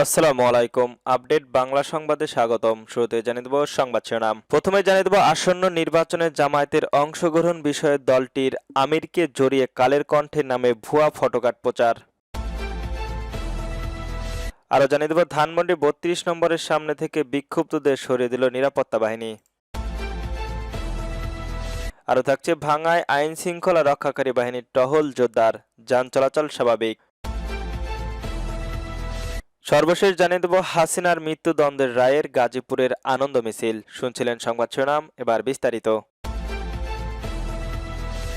আসসালামু আলাইকুম। আপডেট বাংলা সংবাদে স্বাগতম। শুরুতে জানিয়ে দেব সংবাদ শিরোনাম। প্রথমে জানিয়ে দেব আসন্ন নির্বাচনে জামায়াতের অংশগ্রহণ বিষয়ে দলটির আমিরকে জড়িয়ে কালের নামে ভুয়া ফটোকাট প্রচার। আরও জানিয়ে দেব, ধানমন্ডি বত্রিশ নম্বরের সামনে থেকে বিক্ষুব্ধদের সরিয়ে দিল নিরাপত্তা বাহিনী। আরও থাকছে, ভাঙায় আইন শৃঙ্খলা রক্ষাকারী বাহিনীর টহল জোরদার। যান চলাচল স্বাভাবিক। সর্বশেষ জানিয়ে দেব হাসিনার মৃত্যুদণ্ডের রায়ের গাজীপুরের আনন্দ মিছিল। শুনছিলেন সংবাদ শিরোনাম এবার বিস্তারিত।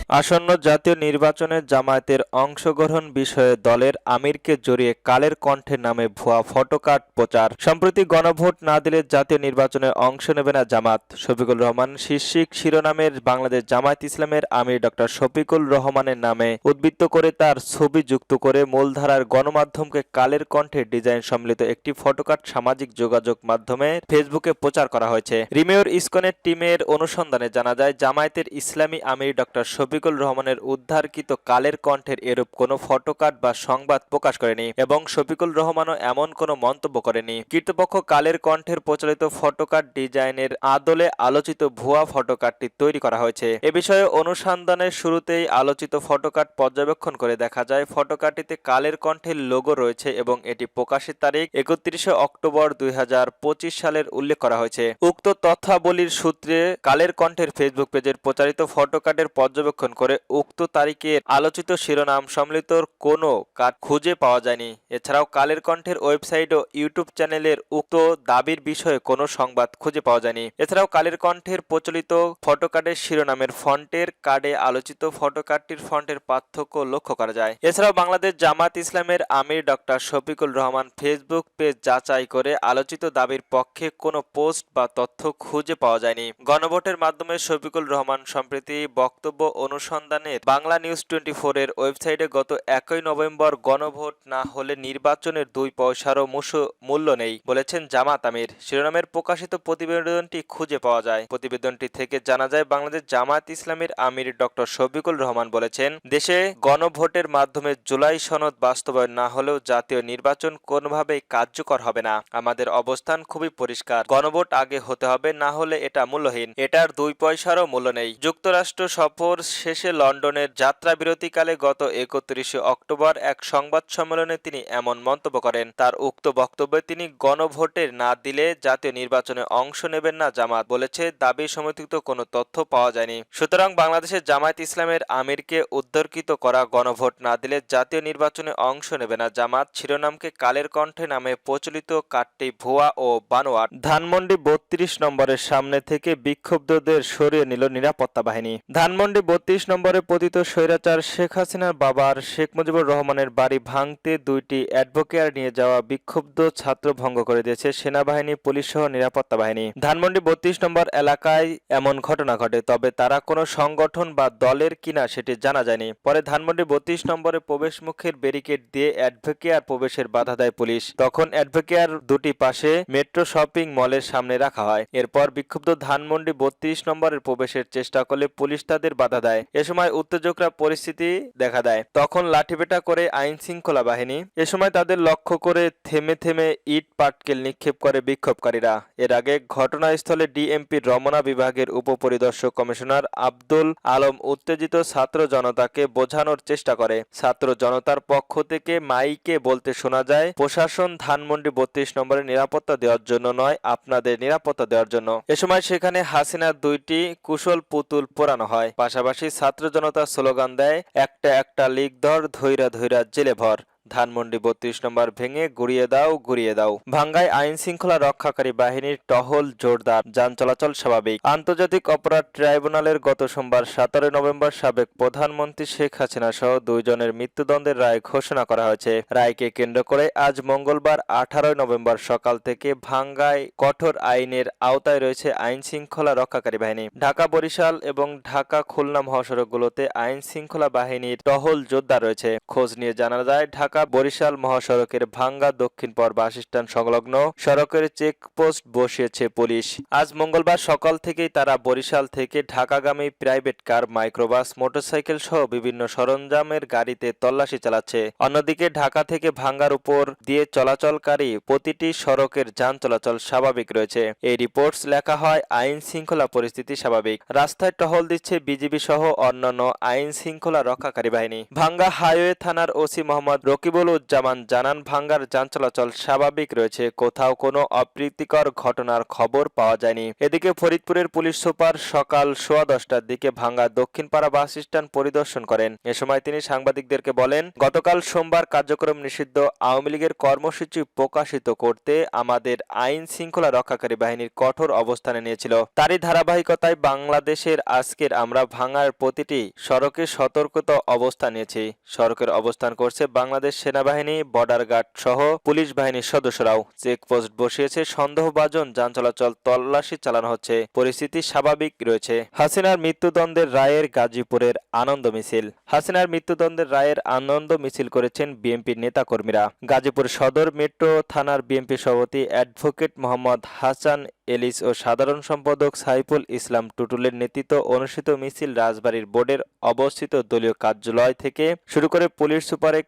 আসন্ন জাতীয় নির্বাচনে জামায়াতের অংশগ্রহণ বিষয়ে দলের আমিরকে জড়িয়ে কালের কণ্ঠের নামে ভুয়া ফটোকার্ড প্রচার। সম্প্রতি গণভোট না দিলে জাতীয় নির্বাচনে অংশ নেবে না জামাত। শফিকুল রহমান শীর্ষিক শিরোনামের বাংলাদেশ জামায়াত ইসলামের আমির ডক্টর শফিকুল রহমানের নামে উদ্বৃত্ত করে তার ছবি যুক্ত করে মূলধারার গণমাধ্যমকে কালের কণ্ঠে ডিজাইন সম্মিলিত একটি ফটোকার্ড সামাজিক যোগাযোগ মাধ্যমে ফেসবুকে প্রচার করা হয়েছে। রিমেয়র ইসকনের টিমের অনুসন্ধানে জানা যায়, জামায়াতের ইসলামী আমির ডক্টর শফিকুল রহমানের উদ্ধারকৃত কালের কণ্ঠের এরূপ কোনো ফটোকার্ড বা সংবাদ প্রকাশ করেনি এবং শফিকুল রহমানও এমন কোনো মন্তব্য করেনি। কৃতপক্ষ কালের কণ্ঠের প্রচলিত ফটোকার্ড ডিজাইনের আদলে আলোচিত ভুয়া ফটোকার্ডটি তৈরি করা হয়েছে। এ বিষয়ে অনুসন্ধানের শুরুতেই আলোচিত ফটোকার্ড পর্যবেক্ষণ করে দেখা যায় ফটোকার্ডটিতে কালের কণ্ঠের লোগো রয়েছে এবং এটি প্রকাশের তারিখ একত্রিশে অক্টোবর দুই হাজার পঁচিশ সালের উল্লেখ করা হয়েছে। উক্ত তথ্যাবলীর সূত্রে কালের কণ্ঠের ফেসবুক পেজের প্রচারিত ফটোকার্ডের পর্যবেক্ষণ করে উক্ত তারিখের আলোচিত শিরোনাম সম্মিলিত কোনো কার্ড খুঁজে পাওয়া যায়নি। এছাড়াও কালের কণ্ঠের ওয়েবসাইট ও ইউটিউব চ্যানেলের উক্ত দাবির বিষয়ে কোনো সংবাদ খুঁজে পাওয়া যায়নি। এছাড়াও কালের কণ্ঠের প্রচলিত ফটোকার্ডের শিরোনামের ফন্টের কার্ডে আলোচিত ফটোকার্ডটির ফন্টের পার্থক্য লক্ষ্য করা যায়। এছাড়াও বাংলাদেশ জামাত ইসলামের আমির doctor Shafiqul Rahman Facebook page যাচাই করে আলোচিত দাবির পক্ষে কোনো পোস্ট বা তথ্য খুঁজে পাওয়া যায়নি। গণভোটের মাধ্যমে শফিকুল রহমান সম্প্রতি বক্তব্য অনুসন্ধানের বাংলা নিউজ টোয়েন্টি এর ওয়েবসাইটে গত একই নভেম্বর গণভোট না হলে নির্বাচনের দুই পয়সারও মুসো- মূল্য নেই, বলেছেন জামাত আমির। শিরোনামের প্রকাশিত প্রতিবেদনটি খুঁজে পাওয়া যায়। প্রতিবেদনটি থেকে জানা যায়, বাংলাদেশ জামাত ইসলামের আমির ডক্টর শফিকুল রহমান বলেছেন, দেশে গণভোটের মাধ্যমে জুলাই সনদ বাস্তবায়ন না হলেও জাতীয় নির্বাচন কোনোভাবেই কার্যকর হবে না। আমাদের অবস্থান খুবই পরিষ্কার। গণভোট আগে হতে হবে, না হলে এটা মূল্যহীন। এটার দুই পয়সারও মূল্য নেই। যুক্তরাষ্ট্র সফর শেষে লন্ডনের যাত্রা বিরতিকালে গত একত্রিশে অক্টোবর এক সংবাদ সম্মেলনে তিনি এমন মন্তব্য করেন। তার উক্ত বক্তব্যে তিনি গণভোটের না দিলে জাতীয় নির্বাচনে অংশ নেবেন না জামাত বলেছে, দাবি সমর্থিত কোনো তথ্য পাওয়া যায়নি। সুতরাং বাংলাদেশের জামায়াত ইসলামের আমিরকে উদ্ধর্কিত করা গণভোট না দিলে জাতীয় নির্বাচনে অংশ নেবে না জামাত শিরোনামকে কালের কণ্ঠে নামে প্রচলিত কার্ডটি ভুয়া ও বানোয়াট। ধানমন্ডি বত্রিশ নম্বরের সামনে থেকে বিক্ষুব্ধদের সরিয়ে নিল নিরাপত্তা বাহিনী। ধানমন্ডি বত্রিশ নম্বরে পতিত স্বৈরাচার শেখ হাসিনার বাবার, শেখ মুজিবুর রহমানের বাড়ি ভাঙতে দুইটি অ্যাডভোকেয়ার নিয়ে যাওয়া বিক্ষুব্ধ ছাত্র ভঙ্গ করে দিয়েছে সেনাবাহিনী, পুলিশ সহ নিরাপত্তা বাহিনী। ধানমন্ডি বত্রিশ নম্বর এলাকায় এমন ঘটনা ঘটে, তবে তারা কোনো সংগঠন বা দলের কিনা সেটি জানা যায়নি। পরে ধানমন্ডি বত্রিশ নম্বরে প্রবেশ মুখের ব্যারিকেড দিয়ে অ্যাডভোকেয়ার প্রবেশের বাধা দেয় পুলিশ। তখন অ্যাডভোকেয়ার দুটি পাশে মেট্রো শপিং মলের সামনে রাখা হয়। এরপর বিক্ষুব্ধ ধানমন্ডি বত্রিশ নম্বরের প্রবেশের চেষ্টা করলে পুলিশ তাদের বাধা দেয়। এ সময় উত্তেজকরা পরিস্থিতি দেখা দেয়। তখন লাঠিপেটা করে আইন শৃঙ্খলা বাহিনী, এ সময় তাদের লক্ষ্য করে থেমে থেমে ইট পাটকেল নিক্ষেপ করে বিক্ষোভকারীরা। এর আগে ঘটনাস্থলে ডিএমপি রমনা বিভাগের উপপরিদর্শক কমিশনার আব্দুল আলম উত্তেজিত ছাত্র জনতাকে বোঝানোর চেষ্টা করে। ছাত্র জনতার পক্ষ থেকে মাইকে বলতে শোনা যায়, প্রশাসন ধানমন্ডি বত্রিশ নম্বরে নিরাপত্তা দেওয়ার জন্য নয়, আপনাদের নিরাপত্তা দেওয়ার জন্য। এ সময় সেখানে হাসিনার দুইটি কুশল পুতুল পোড়ানো হয়। পাশাপাশি ছাত্র জনতা স্লোগান দেয় একটা একটা লিগ ধর ধৈরা ধৈরা জেলে ভর। ধানমন্ডি বত্রিশ নম্বর ভেঙে গুড়িয়ে দাও গুড়িয়ে দাও। ভাঙ্গায় আইন শৃঙ্খলা রক্ষাকারী বাহিনীর টহল জোরদার। যান চলাচল স্বাভাবিক। আন্তর্জাতিক অপরাধ ট্রাইব্যুনালের গত সোমবার সতেরো নভেম্বর সাবেক প্রধানমন্ত্রী শেখ হাসিনা সহ দুইজনের মৃত্যুদণ্ডের রায় ঘোষণা করা হয়েছে। রায়কে কেন্দ্র করে আজ মঙ্গলবার আঠারোই নভেম্বর সকাল থেকে ভাঙ্গায় কঠোর আইনের আওতায় রয়েছে আইন শৃঙ্খলা রক্ষাকারী বাহিনী। ঢাকা বরিশাল এবং ঢাকা খুলনা মহাসড়কগুলোতে আইন শৃঙ্খলা বাহিনীর টহল যোদ্ধা রয়েছে। খোঁজ নিয়ে জানা যায়, ঢাকা ঢাকা বরিশাল মহাসড়কের ভাঙ্গা দক্ষিণ পর বাসস্ট্যান্ড সংলগ্ন সড়কের চেকপোস্ট বসিয়েছে পুলিশ। আজ মঙ্গলবার সকাল থেকেই তারা বরিশাল থেকে ঢাকাগামী প্রাইভেট কার, মাইক্রোবাস, মোটরসাইকেল সহ বিভিন্ন সরঞ্জামের গাড়িতে তল্লাশি চালাচ্ছে। অন্যদিকে ঢাকা থেকে ভাঙ্গার উপর দিয়ে চলাচলকারী প্রতিটি সড়কের যান চলাচল স্বাভাবিক রয়েছে। এই রিপোর্টস লেখা হয়, আইন শৃঙ্খলা পরিস্থিতি স্বাভাবিক। রাস্তায় টহল দিচ্ছে বিজিবি সহ অন্যান্য আইন শৃঙ্খলা রক্ষাকারী বাহিনী। ভাঙ্গা হাইওয়ে থানার ওসি মোহাম্মদ রকিবুল উজ্জামান জানান, ভাঙ্গার যান চলাচল স্বাভাবিক রয়েছে, কোথাও কোনো অপ্রীতিকর ঘটনার খবর পাওয়া যায়নি। এদিকে ফরিদপুরের পুলিশ সুপার সকাল সোয়া দশটার দিকে ভাঙ্গা দক্ষিণপাড়া বাস স্ট্যান্ড পরিদর্শন করেন। এ সময় তিনি সাংবাদিকদেরকে বলেন, গতকাল সোমবার কার্যক্রম নিষিদ্ধ, আওয়ামী লীগের কর্মসূচি প্রকাশিত করতে আমাদের আইন শৃঙ্খলা রক্ষাকারী বাহিনীর কঠোর অবস্থানে নিয়েছিল। তারই ধারাবাহিকতায় বাংলাদেশের আজকের আমরা ভাঙার প্রতিটি সড়কে সতর্কতা অবস্থান নিয়েছি। সড়কের অবস্থান করছে বাংলাদেশ সেনাবাহিনী বর্ডার গার্ড সহ পুলিশ বাহিনীর সদস্যরাও চেকপোস্ট বসিয়েছে। সন্দেহভাজন যান চলাচল তল্লাশি চালানো হচ্ছে। পরিস্থিতি স্বাভাবিক রয়েছে। হাসিনার মৃত্যুদণ্ডের রায়ের গাজীপুরের আনন্দ মিছিল। হাসিনার মৃত্যুদণ্ডের রায়ের আনন্দ মিছিল করেছেন বিএনপির নেতাকর্মীরা। গাজীপুর সদর মেট্রো থানার বিএনপি সভাপতি অ্যাডভোকেট মোহাম্মদ হাসান এলিস ও সাধারণ সম্পাদক সাইফুল ইসলাম টুটুলের নেতৃত্ব অনুষ্ঠিত মিছিল রাজবাড়ির বোর্ডের অবস্থিত দলীয় কার্যালয় থেকে শুরু করে পুলিশ সুপারের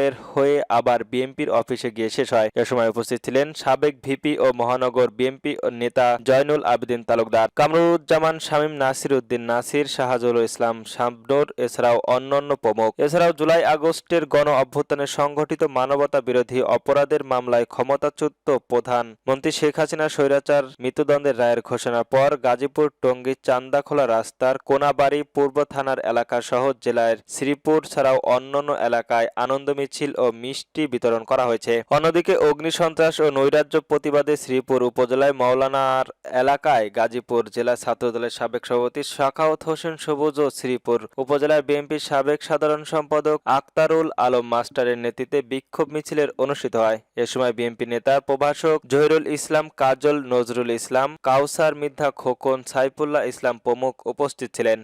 কার্যালয়ের হয়ে আবার বিএনপির অফিসে গিয়ে শেষ হয়। এ সময় উপস্থিত ছিলেন সাবেক ভিপি ও মহানগর বিএনপি নেতা জয়নুল আবেদিন তালুকদার। কামরুজ্জামান, শামীম নাসির উদ্দিন নাসির, শাহজুল ইসলাম শামনুর, এছাড়াও অন্যান্য প্রমুখ। এছাড়াও জুলাই আগস্টের গণ অভ্যুত্থানে সংঘটিত মানবতা বিরোধী অপরাধের মামলায় ক্ষমতাচ্যুত প্রধান মন্ত্রী শেখ হাসিনা স্বৈরাচার মৃত্যুদণ্ডের রায়ের ঘোষণার পর গাজীপুর, টঙ্গী, চান্দাখোলা রাস্তার কোনাবাড়ি পূর্ব থানার এলাকা সহ জেলার শ্রীপুর ছাড়াও অন্যান্য এলাকায় আনন্দ মিছিল ও মিষ্টি বিতরণ করা হয়েছে। অন্যদিকে অগ্নিসন্ত্রাস ও নৈরাজ্য প্রতিবাদে শ্রীপুর উপজেলায় মাওলানার এলাকায় গাজীপুর জেলা ছাত্রদলের সাবেক সভাপতি শাখাওয়াত হোসেন সবুজ ও শ্রীপুর উপজেলার বিএনপির সাবেক সাধারণ সম্পাদক আক্তারুল আলম মাস্টারের নেতৃত্বে বিক্ষোভ মিছিলের অনুষ্ঠিত হয়। এ সময় বিএনপি নেতা প্রভাষক জহিরুল ইসলাম, কাজল নজরুল ইসলাম, কাউসার মিথ্যা খোকন, সাইফুল্লাহ ইসলাম প্রমুখ উপস্থিত ছিলেন।